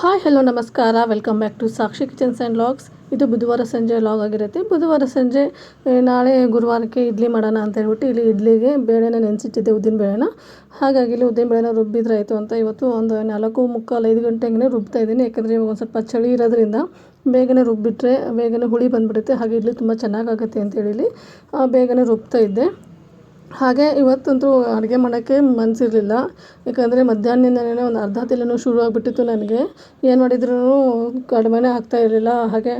Hi hello ನಮಸ್ಕಾರ. Welcome back to Sakshi kitchens and vlogs ಇದು ಬುಧವಾರ ಸಂಜೆ ಲಾಗ್ ಆಗಿರುತ್ತೆ. ಬುಧವಾರ ಸಂಜೆ ನಾಳೆ ಗುರುವಾರಕ್ಕೆ ಇಡ್ಲಿ ಮಾಡೋಣ ಅಂತ ಹೇಳ್ಬಿಟ್ಟು ಇಲ್ಲಿ ಇಡ್ಲಿಗೆ ಬೇಳೆನ ನೆನೆಸಿಟ್ಟಿದ್ದೆ, ಉದ್ದಿನ ಬೇಳೆನ. ಹಾಗಾಗಿ ಇಲ್ಲಿ ಉದ್ದಿನ ಬೇಳೆನ ರುಬ್ಬಿದ್ರೆ ಆಯಿತು ಅಂತ ಇವತ್ತು ಒಂದು ನಾಲ್ಕು ಮುಕ್ಕಾಲು ಐದು ಗಂಟೆಗೆ ರುಬ್ತಾ ಇದ್ದೀನಿ. ಯಾಕಂದರೆ ಇವಾಗ ಒಂದು ಸ್ವಲ್ಪ ಚಳಿ ಇರೋದ್ರಿಂದ ಬೇಗನೆ ರುಬ್ಬಿಟ್ರೆ, ಬೇಗನೆ ಹುಳಿ ಬಂದುಬಿಡುತ್ತೆ. ಹಾಗೆ ಇಡ್ಲಿ ತುಂಬ ಚೆನ್ನಾಗಾಗುತ್ತೆ ಅಂತೇಳಿ ಬೇಗನೆ ರುಬ್ತಾ ಇದ್ದೆ. ಹಾಗೆ ಇವತ್ತಂತೂ ಅಡುಗೆ ಮಾಡೋಕ್ಕೆ ಮನಸ್ಸಿರ್ಲಿಲ್ಲ ಯಾಕಂದರೆ ಮಧ್ಯಾಹ್ನದಿಂದಲೇ ಒಂದು ಅರ್ಧ ತಲೆನೋವು ಶುರು ಆಗಿಬಿಟ್ಟಿತ್ತು ನನಗೆ. ಏನು ಮಾಡಿದ್ರೂ ಕಡಿಮೆನೇ ಆಗ್ತಾ ಇರಲಿಲ್ಲ. ಹಾಗೆ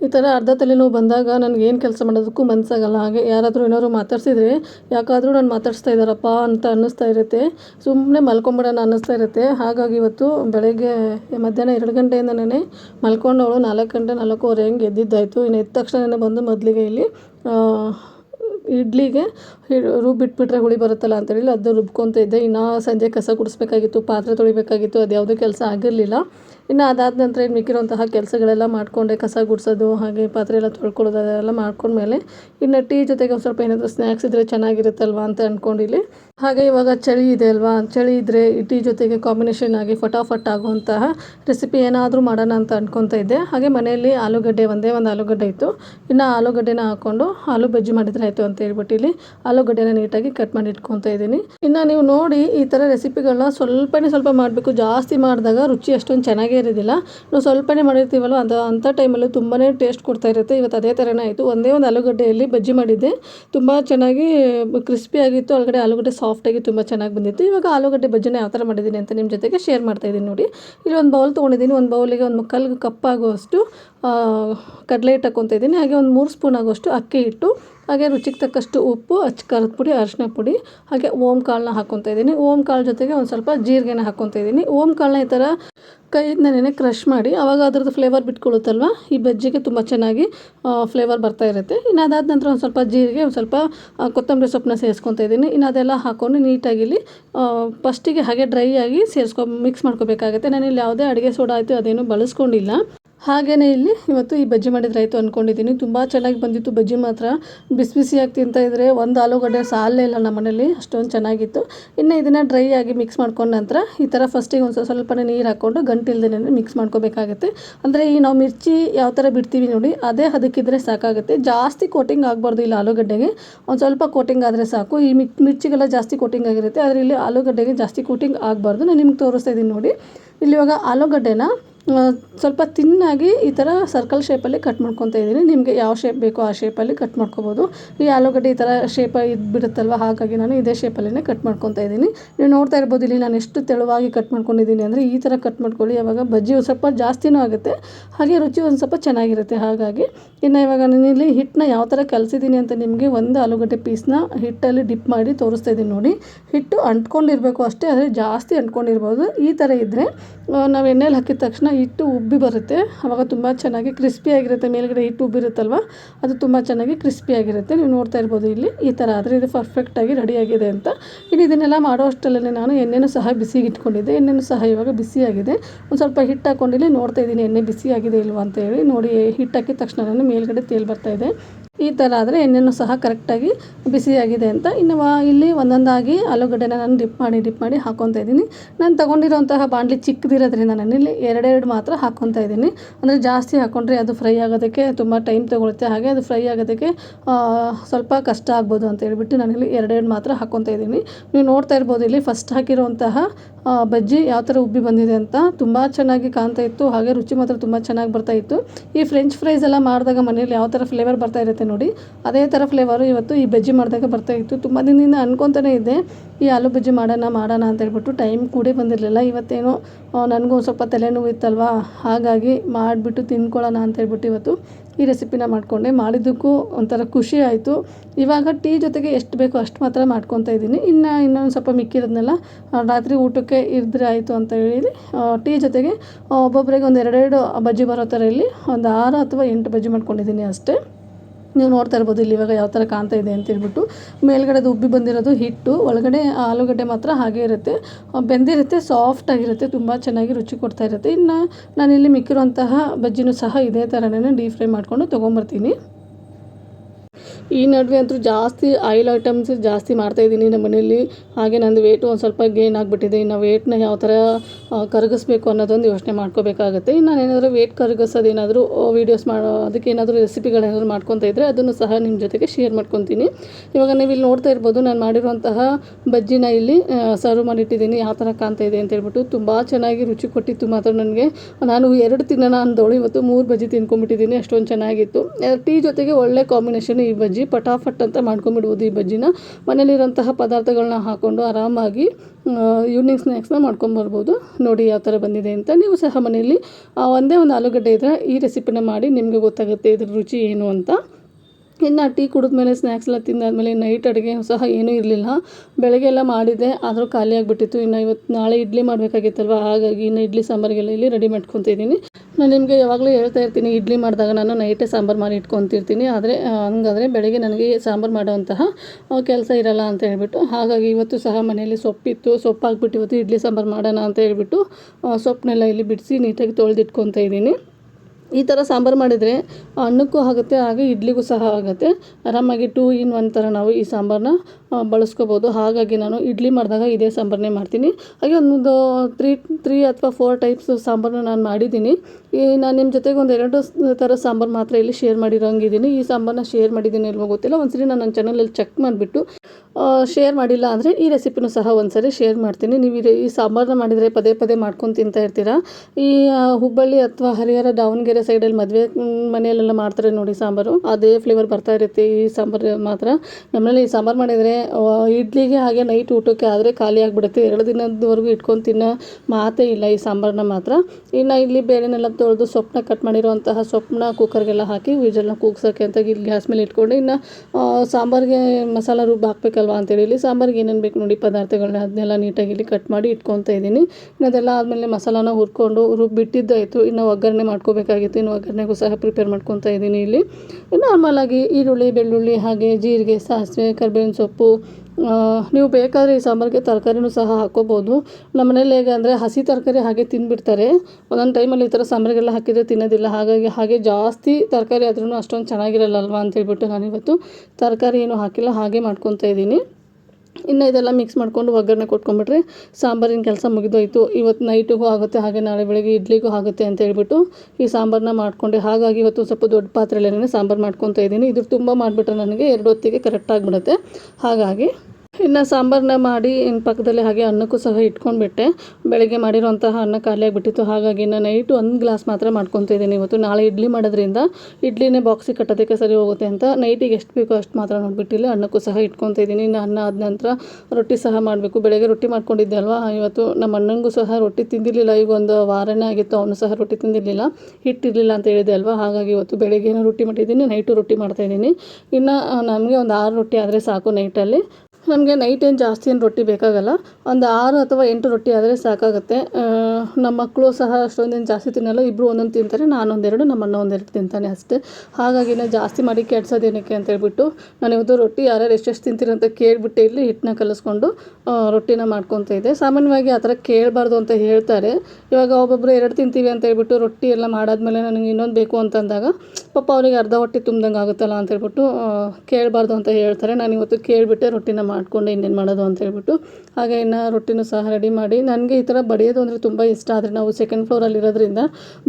ಈ ಥರ ಅರ್ಧ ತಲೆನೋವು ಬಂದಾಗ ನನಗೆ ಏನು ಕೆಲಸ ಮಾಡೋದಕ್ಕೂ ಮನಸ್ಸಾಗಲ್ಲ ಹಾಗೆ ಯಾರಾದರೂ ಏನಾದ್ರು ಮಾತಾಡ್ಸಿದ್ರೆ, ಯಾಕಾದರೂ ನಾನು ಮಾತಾಡಿಸ್ತಾ ಇದ್ದಾರಪ್ಪ ಅಂತ ಅನ್ನಿಸ್ತಾ ಇರುತ್ತೆ. ಸುಮ್ಮನೆ ಮಲ್ಕೊಂಬಿಡೋಣ ಅನ್ನಿಸ್ತಾ ಇರುತ್ತೆ. ಹಾಗಾಗಿ ಇವತ್ತು ಬೆಳಗ್ಗೆ ಮಧ್ಯಾಹ್ನ ಎರಡು ಗಂಟೆಯಿಂದನೇ ಮಲ್ಕೊಂಡವಳು. ನಾಲ್ಕು ಗಂಟೆ ನಾಲ್ಕೂವರೆ ಹಂಗೆ ಎದ್ದಿದ್ದಾಯಿತು. ಇನ್ನು ಎದ್ದ ತಕ್ಷಣನೇ ಬಂದು ಮೊದಲಿಗೆ ಇಲ್ಲಿ ಇಡ್ಲಿಗೆ ರುಬ್ಬಿಟ್ಬಿಟ್ರೆ ಹುಳಿ ಬರುತ್ತಲ್ಲ ಅಂತೇಳಿ ಅದು ರುಬ್ಕೊತ ಇದ್ದೆ. ಇನ್ನು ಸಂಜೆ ಕಸ ಗುಡಿಸ್ಬೇಕಾಗಿತ್ತು ಪಾತ್ರೆ ತೊಳಿಬೇಕಾಗಿತ್ತು ಅದು ಯಾವುದೂ ಕೆಲಸ ಆಗಿರಲಿಲ್ಲ. ಇನ್ನು ಅದಾದ ನಂತರ ಇನ್ನು ಮಿಕ್ಕಿರುವಂತಹ ಕೆಲಸಗಳೆಲ್ಲ ಮಾಡಿಕೊಂಡೆ, ಕಸ ಗುಡಿಸೋದು, ಹಾಗೆ ಪಾತ್ರೆ ಎಲ್ಲ ತೊಳ್ಕೊಳ್ಳೋದು, ಅದೆಲ್ಲ ಮಾಡ್ಕೊಂಡ್ಮೇಲೆ ಇನ್ನು ಟೀ ಜೊತೆಗೆ ಒಂದು ಸ್ವಲ್ಪ ಏನಾದರೂ ಸ್ನ್ಯಾಕ್ಸ್ ಇದ್ದರೆ ಚೆನ್ನಾಗಿರುತ್ತಲ್ವಾ ಅಂತ ಅಂದ್ಕೊಂಡಿಲ್ಲಿ ಹಾಗೆ ಇವಾಗ ಚಳಿ ಇದೆ ಅಲ್ವಾ? ಚಳಿ ಇದ್ದರೆ ಟೀ ಜೊತೆಗೆ ಕಾಂಬಿನೇಷನ್ ಆಗಿ ಫಟಾಫಟ್ ಆಗುವಂತಹ ರೆಸಿಪಿ ಏನಾದರೂ ಮಾಡೋಣ ಅಂತ ಅಂದ್ಕೊತಾ ಇದ್ದೆ. ಹಾಗೆ ಮನೆಯಲ್ಲಿ ಆಲೂಗಡ್ಡೆ, ಒಂದೇ ಒಂದು ಆಲೂಗಡ್ಡೆ ಇತ್ತು. ಇನ್ನು ಆಲೂಗಡ್ಡೆನ ಹಾಕ್ಕೊಂಡು ಆಲೂ ಬಜ್ಜಿ ಮಾಡಿದ್ರೆ ಆಯಿತು ಅಂತ ಹೇಳ್ಬಿಟ್ಟು ಇಲ್ಲಿ ಆಲೂಗಡ್ಡೆನ ನೀಟಾಗಿ ಕಟ್ ಮಾಡಿ ಇಟ್ಕೊತಾ ಇದ್ದೀನಿ. ಇನ್ನು ನೀವು ನೋಡಿ ಈ ಥರ ರೆಸಿಪಿಗಳನ್ನ ಸ್ವಲ್ಪನೇ ಸ್ವಲ್ಪ ಮಾಡಬೇಕು. ಜಾಸ್ತಿ ಮಾಡಿದಾಗ ರುಚಿ ಅಷ್ಟೊಂದು ಚೆನ್ನಾಗೇ ಇರೋದಿಲ್ಲ ನಾವು ಸ್ವಲ್ಪನೇ ಮಾಡಿರ್ತೀವಲ್ಲ ಅದು ಅಂಥ ಟೈಮಲ್ಲಿ ತುಂಬಾ ಟೇಸ್ಟ್ ಕೊಡ್ತಾ ಇರುತ್ತೆ. ಇವತ್ತು ಅದೇ ಥರನೇ ಆಯಿತು. ಒಂದೇ ಒಂದು ಆಲೂಗಡ್ಡೆಯಲ್ಲಿ ಬಜ್ಜಿ ಮಾಡಿದ್ದೆ. ತುಂಬ ಚೆನ್ನಾಗಿ ಕ್ರಿಸ್ಪಿ ಆಗಿತ್ತು. ಒಳಗಡೆ ಆಲೂಗಡ್ಡೆ ಸಾಫ್ಟಾಗಿ ತುಂಬ ಚೆನ್ನಾಗಿ ಬಂದಿತ್ತು. ಇವಾಗ ಆಲೂಗಡ್ಡೆ ಬಜ್ಜಿನ ಯಾವ ಥರ ಮಾಡಿದ್ದೀನಿ ಅಂತ ನಿಮ್ಮ ಜೊತೆಗೆ ಶೇರ್ ಮಾಡ್ತಾ ಇದ್ದೀನಿ ನೋಡಿ. ಇಲ್ಲಿ ಒಂದು ಬೌಲ್ ತೊಗೊಂಡಿದ್ದೀನಿ. ಒಂದು ಬೌಲಿಗೆ ಒಂದು ಮುಕ್ಕಾಲು ಕಪ್ ಆಗುವಷ್ಟು ಆ, ಕಡಲೆ ಹಿಟ್ಟು ಹಾಕ್ಕೊತಾ ಇದ್ದೀನಿ. ಹಾಗೆ ಒಂದು ಮೂರು ಸ್ಪೂನ್ ಆಗುವಷ್ಟು ಅಕ್ಕಿ ಹಿಟ್ಟು ಹಾಗೆ ರುಚಿಗೆ ತಕ್ಕಷ್ಟು ಉಪ್ಪು ಅಚ್ಚ ಖಾರದ ಪುಡಿ ಅರಿಶಿನ ಪುಡಿ ಹಾಗೆ ಓಮ್ ಕಾಳನ್ನ ಹಾಕ್ಕೊತಾ ಇದ್ದೀನಿ. ಓಮ್ ಕಾಳು ಜೊತೆಗೆ ಒಂದು ಸ್ವಲ್ಪ ಜೀರಿಗೆನ ಹಾಕ್ಕೊತಾ ಇದ್ದೀನಿ. ಓಮ್ ಕಾಳನ್ನ ಈ ಥರ ಕೈಯಿಂದನೇ ಕ್ರಷ್ ಮಾಡಿ ಆವಾಗ ಅದ್ರದ್ದು ಫ್ಲೇವರ್ ಬಿಟ್ಕೊಳ್ಳುತ್ತಲ್ವ ಈ ಬಜ್ಜಿಗೆ ತುಂಬ ಚೆನ್ನಾಗಿ ಫ್ಲೇವರ್ ಬರ್ತಾ ಇರುತ್ತೆ. ಇನ್ನು ಅದಾದ ನಂತರ ಒಂದು ಸ್ವಲ್ಪ ಜೀರಿಗೆ, ಒಂದು ಸ್ವಲ್ಪ ಕೊತ್ತಂಬರಿ ಸೊಪ್ಪನ್ನ ಸೇರಿಸ್ಕೊತಾ ಇದ್ದೀನಿ. ಇನ್ನು ಅದೆಲ್ಲ ಹಾಕ್ಕೊಂಡು ನೀಟಾಗಿ ಇಲ್ಲಿ ಫಸ್ಟಿಗೆ ಹಾಗೆ ಡ್ರೈ ಆಗಿ ಸೇರಿಸ್ಕೊ ಮಿಕ್ಸ್ ಮಾಡ್ಕೋಬೇಕಾಗುತ್ತೆ. ನಾನು ಇಲ್ಲಿ ಯಾವುದೇ ಅಡುಗೆ ಸೋಡಾ ಆಯಿತು, ಅದೇನು ಬಳಸ್ಕೊಂಡಿಲ್ಲ. ಹಾಗೆಯೇ ಇಲ್ಲಿ ಇವತ್ತು ಈ ಬಜ್ಜಿ ಮಾಡಿದ್ರಾಯಿತು ಅಂದ್ಕೊಂಡಿದ್ದೀನಿ ತುಂಬ ಚೆನ್ನಾಗಿ ಬಂದಿತ್ತು. ಬಜ್ಜಿ ಮಾತ್ರ ಬಿಸಿ ಬಿಸಿಯಾಗಿ ತಿಂತಾಯಿದ್ರೆ ಒಂದು ಆಲೂಗಡ್ಡೆ ಸಾಲೇ ಇಲ್ಲ ನಮ್ಮ ಮನೇಲಿ ಅಷ್ಟೊಂದು ಚೆನ್ನಾಗಿತ್ತು. ಇನ್ನು ಇದನ್ನು ಡ್ರೈ ಆಗಿ ಮಿಕ್ಸ್ ಮಾಡ್ಕೊಂಡ ನಂತರ ಈ ಥರ ಫಸ್ಟಿಗೆ ಒಂದು ಸ್ವಲ್ಪನೇ ನೀರು ಹಾಕ್ಕೊಂಡು ಗಂಟಿಲ್ದೇ ಮಿಕ್ಸ್ ಮಾಡ್ಕೋಬೇಕಾಗುತ್ತೆ. ಅಂದರೆ ಈ ನಾವು ಮಿರ್ಚಿ ಯಾವ ಥರ ಬಿಡ್ತೀವಿ ನೋಡಿ, ಅದೇ ಹದಕ್ಕಿದ್ರೆ ಸಾಕಾಗುತ್ತೆ. ಜಾಸ್ತಿ ಕೋಟಿಂಗ್ ಆಗಬಾರ್ದು ಇಲ್ಲಿ ಆಲೂಗಡ್ಡೆಗೆ. ಒಂದು ಸ್ವಲ್ಪ ಕೋಟಿಂಗ್ ಆದರೆ ಸಾಕು. ಈ ಮಿಕ್, ಮಿರ್ಚಿಗೆಲ್ಲ ಜಾಸ್ತಿ ಕೋಟಿಂಗ್ ಆಗಿರುತ್ತೆ. ಆದರೆ ಇಲ್ಲಿ ಆಲೂಗಡ್ಡೆಗೆ ಜಾಸ್ತಿ ಕೋಟಿಂಗ್ ಆಗಬಾರ್ದು. ನಾನು ನಿಮ್ಗೆ ತೋರಿಸ್ತಾ ಇದ್ದೀನಿ ನೋಡಿ. ಇಲ್ಲಿ ಇವಾಗ ಆಲೂಗಡ್ಡೆನ ಸ್ವಲ್ಪ ತಿನ್ನಾಗಿ ಈ ಥರ ಸರ್ಕಲ್ ಶೇಪಲ್ಲಿ ಕಟ್ ಮಾಡ್ಕೊತಾ ಇದ್ದೀನಿ. ನಿಮಗೆ ಯಾವ ಶೇಪ್ ಬೇಕೋ ಆ ಶೇಪಲ್ಲಿ ಕಟ್ ಮಾಡ್ಕೋಬೋದು. ಈ ಆಲೂಗಡ್ಡೆ ಈ ಥರ ಶೇಪ್ ಇದ್ಬಿಡುತ್ತಲ್ವ, ಹಾಗಾಗಿ ನಾನು ಇದೇ ಶೇಪಲ್ಲೇ ಕಟ್ ಮಾಡ್ಕೊತಾ ಇದ್ದೀನಿ. ನೀವು ನೋಡ್ತಾ ಇರ್ಬೋದು, ಇಲ್ಲಿ ನಾನು ಎಷ್ಟು ತೆಳುವಾಗಿ ಕಟ್ ಮಾಡ್ಕೊಂಡಿದ್ದೀನಿ ಅಂದರೆ ಈ ಥರ ಕಟ್ ಮಾಡ್ಕೊಳ್ಳಿ. ಆವಾಗ ಬಜ್ಜಿ ಒಂದು ಸ್ವಲ್ಪ ಜಾಸ್ತಿನೂ ಆಗುತ್ತೆ, ಹಾಗೆ ರುಚಿ ಒಂದು ಸ್ವಲ್ಪ ಚೆನ್ನಾಗಿರುತ್ತೆ. ಹಾಗಾಗಿ ಇನ್ನು ಇವಾಗ ನಾನು ಇಲ್ಲಿ ಹಿಟ್ಟನ್ನ ಯಾವ ಥರ ಕಲಿಸಿದ್ದೀನಿ ಅಂತ ನಿಮಗೆ ಒಂದು ಆಲೂಗಡ್ಡೆ ಪೀಸ್ನ ಹಿಟ್ಟಲ್ಲಿ ಡಿಪ್ ಮಾಡಿ ತೋರಿಸ್ತಾ ಇದ್ದೀನಿ ನೋಡಿ. ಹಿಟ್ಟು ಅಂಟ್ಕೊಂಡಿರಬೇಕು ಅಷ್ಟೇ, ಆದರೆ ಜಾಸ್ತಿ ಅಂಟ್ಕೊಂಡಿರ್ಬೋದು. ಈ ಥರ ಇದ್ದರೆ ನಾವು ಎಣ್ಣೆಲಿ ಹಾಕಿದ ತಕ್ಷಣ ಹಿಟ್ಟು ಉಬ್ಬಿ ಬರುತ್ತೆ. ಆವಾಗ ತುಂಬ ಚೆನ್ನಾಗಿ ಕ್ರಿಸ್ಪಿ ಆಗಿರುತ್ತೆ. ಮೇಲ್ಗಡೆ ಹಿಟ್ಟು ಉಬ್ಬಿರುತ್ತಲ್ವ? ಅದು ತುಂಬ ಚೆನ್ನಾಗಿ ಕ್ರಿಸ್ಪಿ ಆಗಿರುತ್ತೆ. ನೀವು ನೋಡ್ತಾ ಇರ್ಬೋದು ಇಲ್ಲಿ ಈ ಥರ ಆದರೆ ಇದು ಪರ್ಫೆಕ್ಟಾಗಿ ರೆಡಿಯಾಗಿದೆ ಅಂತ. ಇನ್ನು ಇದನ್ನೆಲ್ಲ ಮಾಡೋ ಅಷ್ಟರಲ್ಲೇ ನಾನು ಎಣ್ಣೆನೂ ಸಹ ಬಿಸಿಗೆ ಇಟ್ಕೊಂಡಿದ್ದೆ ಎಣ್ಣೆನೂ ಸಹ ಇವಾಗ ಬಿಸಿಯಾಗಿದೆ ಒಂದು ಸ್ವಲ್ಪ ಹಿಟ್ಟು ಹಾಕ್ಕೊಂಡಿಲ್ಲಿ ನೋಡ್ತಾ ಇದ್ದೀನಿ. ಎಣ್ಣೆ ಬಿಸಿಯಾಗಿದೆ ಇಲ್ವಾ ಅಂತ ಹೇಳಿ ನೋಡಿ. ಹಿಟ್ಟು ಹಾಕಿದ ತಕ್ಷಣ ಮೇಲ್ಗಡೆ ತೇಲ್ ಇದೆ. ಈ ಥರ ಆದರೆ ಎಣ್ಣೆನು ಸಹ ಕರೆಕ್ಟಾಗಿ ಬಿಸಿಯಾಗಿದೆ ಅಂತ. ಇನ್ನು ವಾ- ಇಲ್ಲಿ ಒಂದೊಂದಾಗಿ ಆಲೂಗಡ್ಡೆನ ನಾನು ಡಿಪ್ ಮಾಡಿ ಡಿಪ್ ಮಾಡಿ ಹಾಕ್ಕೊತಾ ಇದ್ದೀನಿ. ನಾನು ತೊಗೊಂಡಿರೋಂತಹ ಬಾಣಲಿ ಚಿಕ್ಕದಿರೋದ್ರಿಂದ ನಾನಿಲ್ಲಿ ಎರಡೆರಡು ಮಾತ್ರ ಹಾಕ್ಕೊತಾ ಇದ್ದೀನಿ. ಅಂದರೆ ಜಾಸ್ತಿ ಹಾಕ್ಕೊಂಡ್ರೆ ಅದು ಫ್ರೈ ಆಗೋದಕ್ಕೆ ತುಂಬ ಟೈಮ್ ತೊಗೊಳುತ್ತೆ. ಹಾಗೆ ಅದು ಫ್ರೈ ಆಗೋದಕ್ಕೆ ಸ್ವಲ್ಪ ಕಷ್ಟ ಆಗ್ಬೋದು ಅಂತ ಹೇಳ್ಬಿಟ್ಟು ಇಲ್ಲಿ ಎರಡೆರಡು ಮಾತ್ರ ಹಾಕ್ಕೊತಾ ಇದ್ದೀನಿ. ನೀವು ನೋಡ್ತಾ ಇರ್ಬೋದು ಇಲ್ಲಿ ಫಸ್ಟ್ ಹಾಕಿರುವಂತಹ ಬಜ್ಜಿ ಯಾವ ಥರ ಉಬ್ಬಿ ಬಂದಿದೆ ಅಂತ. ತುಂಬ ಚೆನ್ನಾಗಿ ಕಾಣ್ತಾ ಇತ್ತು. ಹಾಗೆ ರುಚಿ ಮಾತ್ರ ತುಂಬ ಚೆನ್ನಾಗಿ ಬರ್ತಾ ಇತ್ತು. ಈ ಫ್ರೆಂಚ್ ಫ್ರೈಸ್ ಎಲ್ಲ ಮಾಡಿದಾಗ ಮನೇಲಿ ಯಾವ ಥರ ಫ್ಲೇವರ್ ಬರ್ತಾ ಇರುತ್ತೆ ನೋಡಿ. ಅದೇ ಥರ ಫ್ಲೇವರು ಇವತ್ತು ಈ ಬಜ್ಜಿ ಮಾಡಿದಾಗ ಬರ್ತಾ ಇತ್ತು. ತುಂಬ ದಿನದಿಂದ ಅನ್ಕೊತಾನೆ ಇದ್ದೆ. ಈ ಆಲೂ ಬಜ್ಜಿ ಮಾಡೋಣ ಮಾಡೋಣ ಅಂತ ಹೇಳ್ಬಿಟ್ಟು ಟೈಮ್ ಕೂಡ ಬಂದಿರಲಿಲ್ಲ. ಇವತ್ತೇನೋ ನನಗೂ ಸ್ವಲ್ಪ ತಲೆನೋವು ಇತ್ತಲ್ವಾ? ಹಾಗಾಗಿ ಮಾಡಿಬಿಟ್ಟು ತಿನ್ಕೊಳ್ಳೋಣ ಅಂತ ಹೇಳ್ಬಿಟ್ಟು ಇವತ್ತು ಈ ರೆಸಿಪಿನ ಮಾಡಿಕೊಂಡೆ. ಮಾಡಿದ್ದಕ್ಕೂ ಒಂಥರ ಖುಷಿ ಆಯಿತು. ಇವಾಗ ಟೀ ಜೊತೆಗೆ ಎಷ್ಟು ಬೇಕೋ ಅಷ್ಟು ಮಾತ್ರ ಮಾಡ್ಕೊತಾ ಇದ್ದೀನಿ. ಇನ್ನು, ಇನ್ನೊಂದು ಸ್ವಲ್ಪ ಮಿಕ್ಕಿರೋದನ್ನೆಲ್ಲ ರಾತ್ರಿ ಊಟಕ್ಕೆ ಇದ್ದರೆ ಆಯಿತು ಅಂತ ಹೇಳಿ ಟೀ ಜೊತೆಗೆ ಒಬ್ಬೊಬ್ಬರಿಗೆ ಒಂದು ಎರಡೆರಡು ಬಜ್ಜಿ ಬರೋ ಥರ ಇಲ್ಲಿ ಒಂದು ಆರು ಅಥವಾ ಎಂಟು ಬಜ್ಜಿ ಮಾಡ್ಕೊಂಡಿದ್ದೀನಿ ಅಷ್ಟೇ. ನೀವು ನೋಡ್ತಾ ಇರ್ಬೋದು ಇಲ್ಲಿ ಇವಾಗ ಯಾವ ಥರ ಕಾಣ್ತಾ ಇದೆ ಅಂತ ಹೇಳ್ಬಿಟ್ಟು. ಮೇಲ್ಗಡೆದು ಉಬ್ಬಿ ಬಂದಿರೋದು ಹಿಟ್ಟು, ಒಳಗಡೆ ಆಲೂಗಡ್ಡೆ ಮಾತ್ರ ಹಾಗೆ ಇರುತ್ತೆ. ಬೆಂದಿರುತ್ತೆ ಸಾಫ್ಟ್ ಆಗಿರುತ್ತೆ, ತುಂಬ ಚೆನ್ನಾಗಿ ರುಚಿ ಕೊಡ್ತಾ ಇರುತ್ತೆ. ಇನ್ನು ನಾನಿಲ್ಲಿ ಮಿಕ್ಕಿರುವಂತಹ ಬಜ್ಜಿನೂ ಸಹ ಇದೇ ಥರನೇ ಡೀಪ್ ಫ್ರೈ ಮಾಡಿಕೊಂಡು ತೊಗೊಂಬರ್ತೀನಿ. ಈ ನಡುವೆ ಅಂತೂ ಜಾಸ್ತಿ ಆಯಿಲ್ ಐಟಮ್ಸ್ ಜಾಸ್ತಿ ಮಾಡ್ತಾಯಿದ್ದೀನಿ ನಮ್ಮ ಮನೆಯಲ್ಲಿ. ಹಾಗೆ ನಂದು ವೇಟು ಒಂದು ಸ್ವಲ್ಪ ಗೇನ್ ಆಗಿಬಿಟ್ಟಿದೆ. ಇನ್ನು ವೇಟ್ನ ಯಾವ ಥರ ಕರಗಿಸ್ಬೇಕು ಅನ್ನೋದೊಂದು ಯೋಚನೆ ಮಾಡ್ಕೋಬೇಕಾಗುತ್ತೆ. ನಾನು ಏನಾದರೂ ವೇಟ್ ಕರಗಿಸೋದೇನಾದರೂ ವೀಡಿಯೋಸ್ ಮಾಡೋ, ಅದಕ್ಕೆ ಏನಾದರೂ ರೆಸಿಪಿಗಳೇನಾದರೂ ಮಾಡ್ಕೊತಾ ಇದ್ದರೆ ಅದನ್ನು ಸಹ ನಿಮ್ಮ ಜೊತೆಗೆ ಶೇರ್ ಮಾಡ್ಕೊತೀನಿ. ಇವಾಗ ನೀವು ಇಲ್ಲಿ ನೋಡ್ತಾ ಇರ್ಬೋದು, ನಾನು ಮಾಡಿರುವಂತಹ ಬಜ್ಜಿನ ಇಲ್ಲಿ ಸರ್ವ್ ಮಾಡಿಟ್ಟಿದ್ದೀನಿ ಯಾವ ಥರ ಕಾಣ್ತಾ ಇದೆ ಅಂತ ಹೇಳ್ಬಿಟ್ಟು ತುಂಬ ಚೆನ್ನಾಗಿ ರುಚಿ ಕೊಟ್ಟಿತ್ತು ಮಾತ್ರ ನನಗೆ. ನಾನು ಎರಡು ತಿನ್ನೋಣ ಅಂದೋಳು, ಇವತ್ತು ಮೂರು ಬಜ್ಜಿ ತಿನ್ಕೊಂಬಿಟ್ಟಿದ್ದೀನಿ ಅಷ್ಟೊಂದು ಚೆನ್ನಾಗಿತ್ತು. ಟೀ ಜೊತೆಗೆ ಒಳ್ಳೆ ಕಾಂಬಿನೇಷನ್ ಈ ಬಜ್ಜಿ ಪಟಾಫಟ್ ಅಂತ ಮಾಡ್ಕೊಂಬಿಡ್ಬೋದು ಈ ಬಜ್ಜಿನ. ಮನೇಲಿರೋಂತಹ ಪದಾರ್ಥಗಳನ್ನ ಹಾಕ್ಕೊಂಡು ಆರಾಮಾಗಿ ಈವ್ನಿಂಗ್ ಸ್ನ್ಯಾಕ್ಸ್ನ ಮಾಡ್ಕೊಂಬರ್ಬೋದು. ನೋಡಿ ಯಾವ ಥರ ಬಂದಿದೆ ಅಂತ ನೀವು ಸಹ ಮನೆಯಲ್ಲಿ ಒಂದೇ ಒಂದು ಆಲೂಗಡ್ಡೆ ಇದ್ದರೆ ಈ ರೆಸಿಪಿನ ಮಾಡಿ ನಿಮಗೆ ಗೊತ್ತಾಗುತ್ತೆ ಇದ್ರ ರುಚಿ ಏನು ಅಂತ. ಇನ್ನು ಟೀ ಕುಡಿದ ಮೇಲೆ ಸ್ನ್ಯಾಕ್ಸ್ ಎಲ್ಲ ತಿಂದಾದಮೇಲೆ ನೈಟ್ ಅಡುಗೆ ಸಹ ಏನೂ ಇರಲಿಲ್ಲ. ಬೆಳಗ್ಗೆ ಎಲ್ಲ ಮಾಡಿದ್ದೆ, ಆದರೂ ಖಾಲಿ ಆಗಿಬಿಟ್ಟಿತ್ತು. ಇನ್ನು ಇವತ್ತು ನಾಳೆ ಇಡ್ಲಿ ಮಾಡಬೇಕಾಗಿತ್ತಲ್ವ? ಹಾಗಾಗಿ ಇನ್ನು ಇಡ್ಲಿ ಸಾಂಬಾರಿಗೆಲ್ಲ ಇಲ್ಲಿ ರೆಡಿ ಮಾಡ್ಕೊತಾ ಇದ್ದೀನಿ. ನಾನು ನಿಮಗೆ ಯಾವಾಗಲೂ ಹೇಳ್ತಾ ಇರ್ತೀನಿ, ಇಡ್ಲಿ ಮಾಡಿದಾಗ ನಾನು ನೈಟೇ ಸಾಂಬಾರು ಮಾಡಿ ಇಟ್ಕೊತಿರ್ತೀನಿ, ಆದರೆ ಹಂಗಾದರೆ ಬೆಳಗ್ಗೆ ನನಗೆ ಸಾಂಬಾರು ಮಾಡೋವಂತಹ ಕೆಲಸ ಇರಲ್ಲ ಅಂತ ಹೇಳ್ಬಿಟ್ಟು, ಹಾಗಾಗಿ ಇವತ್ತು ಸಹ ಮನೆಯಲ್ಲಿ ಸೊಪ್ಪಿತ್ತು ಸೊಪ್ಪು ಹಾಕ್ಬಿಟ್ಟು ಇವತ್ತು ಇಡ್ಲಿ ಸಾಂಬಾರು ಮಾಡೋಣ ಅಂತ ಹೇಳ್ಬಿಟ್ಟು ಸೊಪ್ಪನ್ನೆಲ್ಲ ಇಲ್ಲಿ ಬಿಡಿಸಿ ನೀಟಾಗಿ ತೊಳೆದಿಟ್ಕೊತಾ ಇದ್ದೀನಿ. ಈ ಥರ ಸಾಂಬಾರು ಮಾಡಿದರೆ ಅನ್ನಕ್ಕೂ ಆಗುತ್ತೆ, ಹಾಗೆ ಇಡ್ಲಿಗೂ ಸಹ ಆಗುತ್ತೆ. ಆರಾಮಾಗಿ ಟೂ ಇನ್ ಒನ್ ಥರ ನಾವು ಈ ಸಾಂಬಾರನ್ನ ಬಳಸ್ಕೋಬೋದು. ಹಾಗಾಗಿ ನಾನು ಇಡ್ಲಿ ಮಾಡಿದಾಗ ಇದೇ ಸಾಂಬಾರನ್ನೇ ಮಾಡ್ತೀನಿ. ಹಾಗೆ ಒಂದು ತ್ರೀ ತ್ರೀ ಅಥವಾ ಫೋರ್ ಟೈಪ್ಸ್ ಸಾಂಬಾರನ್ನ ನಾನು ಮಾಡಿದ್ದೀನಿ. ಈ, ನಾನು ನಿಮ್ಮ ಜೊತೆಗೆ ಒಂದು ಎರಡು ಥರ ಸಾಂಬಾರು ಮಾತ್ರ ಇಲ್ಲಿ ಶೇರ್ ಮಾಡಿರೋಂಗಿದ್ದೀನಿ ಈ ಸಾಂಬಾರನ್ನ ಶೇರ್ ಮಾಡಿದ್ದೀನಿ ಇಲ್ವೋ ಗೊತ್ತಿಲ್ಲ. ಒಂದ್ಸರಿ ನಾನು ನನ್ನ ಚಾನಲಲ್ಲಿ ಚೆಕ್ ಮಾಡಿಬಿಟ್ಟು ಶೇರ್ ಮಾಡಿಲ್ಲ ಅಂದರೆ ಈ ರೆಸಿಪಿನೂ ಸಹ ಒಂದ್ಸರಿ ಶೇರ್ ಮಾಡ್ತೀನಿ. ನೀವು ಈ- ಈ ಸಾಂಬಾರನ್ನ ಮಾಡಿದರೆ ಪದೇ ಪದೇ ಮಾಡ್ಕೊಂಡು ತಿಂತಾ ಇರ್ತೀರಾ. ಈ ಹುಬ್ಬಳ್ಳಿ ಅಥವಾ ಹರಿಹರ ದಾವಣಗೆರೆ ಸೈಡಲ್ಲಿ ಮದುವೆ ಮನೆಯಲ್ಲೆಲ್ಲ ಮಾಡ್ತಾರೆ ನೋಡಿ ಸಾಂಬಾರು. ಅದೇ ಫ್ಲೇವರ್ ಬರ್ತಾ ಇರುತ್ತೆ ಈ ಸಾಂಬಾರು ಮಾತ್ರ. ನಮ್ಮನೇಲಿ ಈ ಸಾಂಬಾರು ಮಾಡಿದರೆ ಇಡ್ಲಿಗೆ ಹಾಗೆ ನೈಟ್ ಊಟಕ್ಕೆ ಆದರೆ ಖಾಲಿ ಆಗಿಬಿಡುತ್ತೆ. ಎರಡು ದಿನದವರೆಗೂ ಇಟ್ಕೊಂಡು ತಿನ್ನೋ ಮಾತೇ ಇಲ್ಲ ಈ ಸಾಂಬಾರನ್ನ ಮಾತ್ರ. ಇನ್ನು ಇಲ್ಲಿ ಬೇಳೆನೆಲ್ಲ ತೊಳೆದು ಸೊಪ್ಪನ್ನ ಕಟ್ ಮಾಡಿರೋಂತಹ ಸೊಪ್ಪನ್ನ ಕುಕ್ಕರ್ಗೆಲ್ಲ ಹಾಕಿ ವಿಜಲ್ನ ಕೂಗ್ಸೋಕ್ಕೆ ಅಂತ ಇಲ್ಲಿ ಗ್ಯಾಸ್ ಮೇಲೆ ಇಟ್ಕೊಂಡು, ಇನ್ನು ಸಾಂಬಾರ್ಗೆ ಸಾಂಬಾರಿಗೆ ಮಸಾಲ ರುಬ್ಬಿ ಹಾಕ್ಬೇಕಲ್ವಾ ಅಂತೇಳಿ ಇಲ್ಲಿ ಸಾಂಬಾರಿಗೆ ಏನೇನು ಬೇಕು ನೋಡಿ ಪದಾರ್ಥಗಳನ್ನ ಅದನ್ನೆಲ್ಲ ನೀಟಾಗಿ ಇಲ್ಲಿ ಕಟ್ ಮಾಡಿ ಇಟ್ಕೊತಾ ಇದ್ದೀನಿ. ಇನ್ನದೆಲ್ಲ ಆದಮೇಲೆ ಮಸಾಲಾನ ಹುರ್ಕೊಂಡು ರುಬ್ಬಿಟ್ಟಿದ್ದಾಯಿತು. ಇನ್ನು ಒಗ್ಗರಣೆ ಮಾಡ್ಕೋಬೇಕಾಗಿತ್ತು. ಇನ್ನು ಒಗ್ಗರಣೆಗೂ ಸಹ ಪ್ರಿಪೇರ್ ಮಾಡ್ಕೊತಾ ಇದ್ದೀನಿ ಇಲ್ಲಿ. ನಾರ್ಮಲಾಗಿ ಈರುಳ್ಳಿ, ಬೆಳ್ಳುಳ್ಳಿ ಹಾಗೆ ಜೀರಿಗೆ, ಸಾಸಿವೆ, ಕರಿಬೇವಿನ ಸೊಪ್ಪು ನೀವು ಬೇಕಾದರೆ ಈ ಸಾಂಬಾರಿಗೆ ತರಕಾರಿನೂ ಸಹ ಹಾಕ್ಕೋಬೋದು. ನಮ್ಮ ಮನೇಲಿ ಹೇಗೆ ಅಂದರೆ ಹಸಿ ತರಕಾರಿ ಹಾಗೆ ತಿಂದುಬಿಡ್ತಾರೆ. ಒಂದೊಂದು ಟೈಮಲ್ಲಿ ಈ ಥರ ಸಾಂಬಾರಿಗೆಲ್ಲ ಹಾಕಿದರೆ ತಿನ್ನೋದಿಲ್ಲ. ಹಾಗಾಗಿ ಹಾಗೆ ಜಾಸ್ತಿ ತರಕಾರಿ ಆದ್ರೂ ಅಷ್ಟೊಂದು ಚೆನ್ನಾಗಿರಲ್ಲ ಅಲ್ವಾ ಅಂತೇಳ್ಬಿಟ್ಟು ನಾನಿವತ್ತು ತರಕಾರಿ ಏನು ಹಾಕಿಲ್ಲ, ಹಾಗೆ ಮಾಡ್ಕೊತಾ ಇದ್ದೀನಿ. ಇನ್ನು ಇದೆಲ್ಲ ಮಿಕ್ಸ್ ಮಾಡ್ಕೊಂಡು ಒಗ್ಗರಣೆ ಕೊಟ್ಕೊಂಡ್ಬಿಟ್ರೆ ಸಾಂಬಾರಿನ ಕೆಲಸ ಮುಗಿದೋಯ್ತು. ಇವತ್ತು ನೈಟಿಗೂ ಆಗುತ್ತೆ, ಹಾಗೆ ನಾಳೆ ಬೆಳಗ್ಗೆ ಇಡ್ಲಿಗೂ ಆಗುತ್ತೆ ಅಂತ ಹೇಳ್ಬಿಟ್ಟು ಈ ಸಾಂಬಾರನ್ನ ಮಾಡಿಕೊಂಡೆ. ಹಾಗಾಗಿ ಇವತ್ತು ಸ್ವಲ್ಪ ದೊಡ್ಡ ಪಾತ್ರೆಯಲ್ಲೇ ಸಾಂಬಾರು ಮಾಡ್ಕೊತಾ ಇದ್ದೀನಿ. ಇದು ತುಂಬ ಮಾಡಿಬಿಟ್ರೆ ನನಗೆ ಎರಡು ಹೊತ್ತಿಗೆ ಕರೆಕ್ಟಾಗಿಬಿಡುತ್ತೆ ಹಾಗಾಗಿ ಇನ್ನು ಸಾಂಬಾರನ್ನ ಮಾಡಿ ಇನ್ನು ಪಕ್ಕದಲ್ಲಿ ಹಾಗೆ ಅನ್ನಕ್ಕೂ ಸಹ ಇಟ್ಕೊಂಡ್ಬಿಟ್ಟೆ. ಬೆಳಗ್ಗೆ ಮಾಡಿರೋಂತಹ ಅನ್ನ ಖಾಲಿ ಆಗಿಬಿಟ್ಟಿತ್ತು ಹಾಗಾಗಿ ನಾನು ನೈಟು ಒಂದು ಗ್ಲಾಸ್ ಮಾತ್ರ ಮಾಡ್ಕೊತಾ ಇದ್ದೀನಿ ಇವತ್ತು. ನಾಳೆ ಇಡ್ಲಿ ಮಾಡೋದ್ರಿಂದ ಇಡ್ಲಿನೇ ಬಾಕ್ಸಿಗೆ ಕಟ್ಟೋದಕ್ಕೆ ಸರಿ ಹೋಗುತ್ತೆ ಅಂತ ನೈಟಿಗೆ ಎಷ್ಟು ಬೇಕೋ ಅಷ್ಟು ಮಾತ್ರ ನೋಡಿಬಿಟ್ಟಿಲ್ಲ. ಅನ್ನಕ್ಕೂ ಸಹ ಇಟ್ಕೊತಿದ್ದೀನಿ ಇನ್ನು ಅನ್ನ ಆದ ನಂತರ ರೊಟ್ಟಿ ಸಹ ಮಾಡಬೇಕು. ಬೆಳಗ್ಗೆ ರೊಟ್ಟಿ ಮಾಡ್ಕೊಂಡಿದ್ದೆ ಅಲ್ವಾ? ಇವತ್ತು ನಮ್ಮ ಅಣ್ಣನಿಗೂ ಸಹ ರೊಟ್ಟಿ ತಿಂದಿರಲಿಲ್ಲ. ಈಗ ಒಂದು ವಾರನೇ ಆಗಿತ್ತು. ಅವನು ಸಹ ರೊಟ್ಟಿ ತಿಂದಿರಲಿಲ್ಲ. ಹಿಟ್ಟಿರಲಿಲ್ಲ ಅಂತ ಹೇಳಿದೆ ಅಲ್ವಾ? ಹಾಗಾಗಿ ಇವತ್ತು ಬೆಳಗ್ಗೆನೂ ರೊಟ್ಟಿ ಮಾಡಿದ್ದೀನಿ. ನೈಟು ರೊಟ್ಟಿ ಮಾಡ್ತಾಯಿದ್ದೀನಿ ಇನ್ನು ನಮಗೆ ಒಂದು ಆರು ರೊಟ್ಟಿ ಆದರೆ ಸಾಕು ನೈಟಲ್ಲಿ. ನಮಗೆ ನೈಟ್ ಏನು ಜಾಸ್ತಿ ಏನು ರೊಟ್ಟಿ ಬೇಕಾಗಲ್ಲ, ಒಂದು ಆರು ಅಥವಾ ಎಂಟು ರೊಟ್ಟಿ ಆದರೆ ಸಾಕಾಗುತ್ತೆ. ನಮ್ಮ ಮಕ್ಕಳು ಸಹ ಅಷ್ಟೊಂದೇನು ಜಾಸ್ತಿ ತಿನ್ನಲ್ಲ ಇಬ್ಬರು ಒಂದೊಂದು ತಿಂತಾರೆ, ನಾನು ಒಂದೆರಡು, ನಮ್ಮ ಅಣ್ಣ ಒಂದೆರಡು ತಿಂತಾನೆ ಅಷ್ಟೇ. ಹಾಗಾಗಿ ನಾನು ಜಾಸ್ತಿ ಮಾಡಿ ಕೆಡ್ಸೋದೇನಕ್ಕೆ ಅಂತ ಹೇಳ್ಬಿಟ್ಟು, ನಾನು ಇವತ್ತು ರೊಟ್ಟಿ ಯಾರ್ಯಾರು ಎಷ್ಟೆಷ್ಟು ತಿಂತೀರ ಅಂತ ಕೇಳಿಬಿಟ್ಟು ಇಲ್ಲಿ ಹಿಟ್ಟನ್ನ ಕಲಿಸ್ಕೊಂಡು ರೊಟ್ಟಿನ ಮಾಡ್ಕೊತಾ ಇದ್ದೆ. ಸಾಮಾನ್ಯವಾಗಿ ಆ ಥರ ಕೇಳಬಾರ್ದು ಅಂತ ಹೇಳ್ತಾರೆ. ಇವಾಗ ಒಬ್ಬೊಬ್ಬರು ಎರಡು ತಿಂತೀವಿ ಅಂತ ಹೇಳ್ಬಿಟ್ಟು ರೊಟ್ಟಿ ಎಲ್ಲ ಮಾಡಾದ್ಮೇಲೆ ನನಗೆ ಇನ್ನೊಂದು ಬೇಕು ಅಂತಂದಾಗ, ಪಾಪ ಅವರಿಗೆ ಅರ್ಧ ಹೊಟ್ಟೆ ತುಂಬ್ದಂಗೆ ಆಗುತ್ತಲ್ಲ ಅಂತ ಹೇಳ್ಬಿಟ್ಟು ಕೇಳಬಾರ್ದು ಅಂತ ಹೇಳ್ತಾರೆ. ನಾನು ಇವತ್ತು ಕೇಳಿಬಿಟ್ಟೆ ರೊಟ್ಟಿನ ಮಾಡಿಕೊಂಡೆ ಇನ್ನೇನು ಮಾಡೋದು ಅಂತ ಹೇಳ್ಬಿಟ್ಟು, ಹಾಗೆ ಇನ್ನು ರೊಟ್ಟಿನೂ ಸಹ ರೆಡಿ ಮಾಡಿ, ನನಗೆ ಈ ಥರ ಬಡಿಯೋದು ಅಂದರೆ ತುಂಬ ಇಷ್ಟ. ಆದರೆ ನಾವು ಸೆಕೆಂಡ್ ಫ್ಲೋರಲ್ಲಿ ಇರೋದ್ರಿಂದ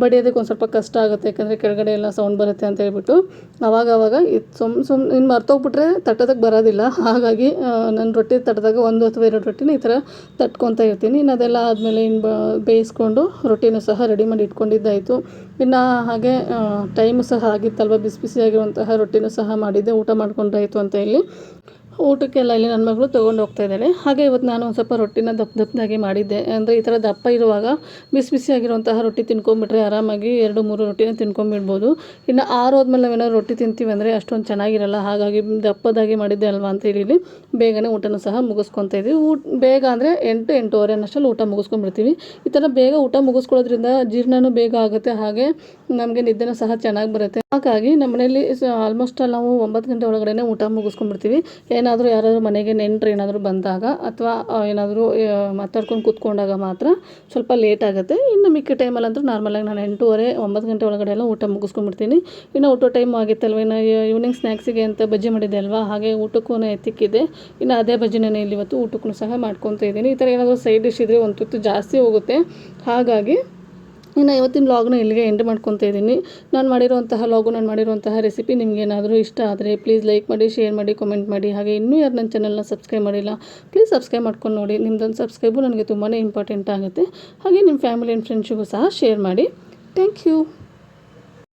ಬಡಿಯೋದಕ್ಕೆ ಒಂದು ಸ್ವಲ್ಪ ಕಷ್ಟ ಆಗುತ್ತೆ. ಯಾಕಂದರೆ ಕೆಳಗಡೆ ಎಲ್ಲ ಸೌಂಡ್ ಬರುತ್ತೆ ಅಂತ ಹೇಳ್ಬಿಟ್ಟು, ಅವಾಗ ಅವಾಗ ಇದು ಸುಮ್ ಸುಮ್ಮನೆ ಇನ್ನು ಮರ್ತೋಗ್ಬಿಟ್ರೆ ತಟ್ಟೋದಕ್ಕೆ ಬರೋದಿಲ್ಲ. ಹಾಗಾಗಿ ನಾನು ರೊಟ್ಟಿ ತಟ್ಟದಾಗ ಒಂದು ಅಥವಾ ಎರಡು ರೊಟ್ಟಿನ ಈ ಥರ ತಟ್ಕೊತಾ ಇರ್ತೀನಿ. ಇನ್ನು ಅದೆಲ್ಲ ಆದಮೇಲೆ ಇನ್ನು ಬೇಯಿಸ್ಕೊಂಡು ರೊಟ್ಟಿನೂ ಸಹ ರೆಡಿ ಮಾಡಿ ಇಟ್ಕೊಂಡಿದ್ದಾಯಿತು. ಇನ್ನು ಹಾಗೆ ಟೈಮು ಸಹ ಆಗಿತ್ತಲ್ವ, ಬಿಸಿ ಬಿಸಿಯಾಗಿರುವಂತಹ ರೊಟ್ಟಿನೂ ಸಹ ಮಾಡಿದ್ದೆ, ಊಟ ಮಾಡ್ಕೊಂಡಾಯಿತು ಅಂತ ಇಲ್ಲಿ ಊಟಕ್ಕೆಲ್ಲ ಇಲ್ಲಿ ನನ್ನ ಮಗಳು ತೊಗೊಂಡು ಹೋಗ್ತಾ ಇದ್ದಾಳೆ. ಹಾಗೆ ಇವತ್ತು ನಾನು ಒಂದು ಸ್ವಲ್ಪ ರೊಟ್ಟಿನ ದಪ್ಪ ದಪ್ಪದಾಗಿ ಮಾಡಿದ್ದೆ. ಅಂದರೆ ಈ ಥರ ದಪ್ಪ ಇರುವಾಗ ಬಿಸಿ ಬಿಸಿಯಾಗಿರುವಂತಹ ರೊಟ್ಟಿ ತಿನ್ಕೊಂಬಿಟ್ರೆ ಆರಾಮಾಗಿ ಎರಡು, ಮೂರು ರೊಟ್ಟಿನ ತಿನ್ಕೊಂಬಿಡ್ಬೋದು. ಇನ್ನು ಆರೋದ್ಮೇಲೆ ನಾವೇನಾದ್ರು ರೊಟ್ಟಿ ತಿಂತೀವಿ ಅಂದರೆ ಅಷ್ಟೊಂದು ಚೆನ್ನಾಗಿರಲ್ಲ. ಹಾಗಾಗಿ ದಪ್ಪದಾಗಿ ಮಾಡಿದ್ದೆ ಅಲ್ವಾ ಅಂತ ಹೇಳಿ ಬೇಗನೆ ಊಟನೂ ಸಹ ಮುಗಿಸ್ಕೊತಾ ಇದ್ವಿ. ಊಟ ಬೇಗ ಅಂದರೆ ಎಂಟು, ಎಂಟೂವರೆ ಅನ್ನಷ್ಟಲ್ಲಿ ಊಟ ಮುಗಿಸ್ಕೊಂಡ್ಬಿಡ್ತೀವಿ. ಈ ಥರ ಬೇಗ ಊಟ ಮುಗಿಸ್ಕೊಳ್ಳೋದ್ರಿಂದ ಜೀರ್ಣನೂ ಬೇಗ ಆಗುತ್ತೆ. ಹಾಗೆ ನಮಗೆ ನಿದ್ದೆನೂ ಸಹ ಚೆನ್ನಾಗಿ ಬರುತ್ತೆ. ಹಾಗಾಗಿ ನಮ್ಮನೇಲಿ ಆಲ್ಮೋಸ್ಟ್ ನಾವು ಒಂಬತ್ತು ಗಂಟೆ ಒಳಗಡೆ ಊಟ ಮುಗಿಸ್ಕೊಂಡ್ಬಿಡ್ತೀವಿ. ಏನಾದ್ರು ಏನಾದರೂ ಯಾರಾದರೂ ಮನೆಗೆ ನೆಂಟರು ಏನಾದರೂ ಬಂದಾಗ ಅಥವಾ ಏನಾದರೂ ಮಾತಾಡ್ಕೊಂಡು ಕೂತ್ಕೊಂಡಾಗ ಮಾತ್ರ ಸ್ವಲ್ಪ ಲೇಟ್ ಆಗುತ್ತೆ. ಇನ್ನು ಮಿಕ್ಕ ಟೈಮಲ್ಲಂತೂ ನಾರ್ಮಲಾಗಿ ನಾನು ಎಂಟೂವರೆ, ಒಂಬತ್ತು ಗಂಟೆ ಒಳಗಡೆ ಎಲ್ಲ ಊಟ ಮುಗಿಸ್ಕೊಂಡ್ಬಿಡ್ತೀನಿ. ಇನ್ನು ಊಟ ಟೈಮ್ ಆಗಿತ್ತಲ್ವ, ಇನ್ನು ಈವ್ನಿಂಗ್ ಸ್ನ್ಯಾಕ್ಸಿಗೆ ಅಂತ ಬಜ್ಜಿ ಮಾಡಿದೆ ಅಲ್ವಾ, ಹಾಗೆ ಊಟಕ್ಕೂ ಎತ್ತಿಕ್ಕಿದೆ ಇನ್ನು ಅದೇ ಬಜ್ಜಿನೇ ಇಲ್ಲಿ ಇವತ್ತು ಊಟಕ್ಕೂ ಸಹ ಮಾಡ್ಕೊತ ಇದ್ದೀನಿ. ಈ ಥರ ಏನಾದರೂ ಸೈಡ್ ಡಿಶ್ ಇದ್ದರೆ ಒಂದು ತುತ್ತು ಜಾಸ್ತಿ ಹೋಗುತ್ತೆ. ಹಾಗಾಗಿ ಇನ್ನು ಇವತ್ತಿನ ಲಾಗ್ನ ಇಲ್ಲಿಗೆ ಎಂಡ್ ಮಾಡ್ಕೊತ ಇದ್ದೀನಿ. ನಾನು ಮಾಡಿರುವಂತಹ ಲಾಗು ನಾನು ಮಾಡಿರುವಂತಹ ರೆಸಿಪಿ ನಿಮ್ಗೆ ಏನಾದರೂ ಇಷ್ಟ ಆದರೆ ಪ್ಲೀಸ್ ಲೈಕ್ ಮಾಡಿ ಶೇರ್ ಮಾಡಿ ಕಮೆಂಟ್ ಮಾಡಿ. ಹಾಗೆ ಇನ್ನೂ ಯಾರು ನನ್ನ ಚಾನಲ್ನ ಸಬ್ಸ್ಕ್ರೈಬ್ ಮಾಡಿಲ್ಲ ಪ್ಲೀಸ್ ಸಬ್ಸ್ಕ್ರೈಬ್ ಮಾಡ್ಕೊಂಡು ನೋಡಿ. ನಿಮ್ದೊಂದು ಸಬ್ಸ್ಕ್ರೈಬು ನನಗೆ ತುಂಬಾ ಇಂಪಾರ್ಟೆಂಟ್ ಆಗುತ್ತೆ. ಹಾಗೆ ನಿಮ್ಮ ಫ್ಯಾಮಿಲಿ ಆ್ಯಂಡ್ ಫ್ರೆಂಡ್ಸಿಗೂ ಸಹ ಶೇರ್ ಮಾಡಿ. Thank you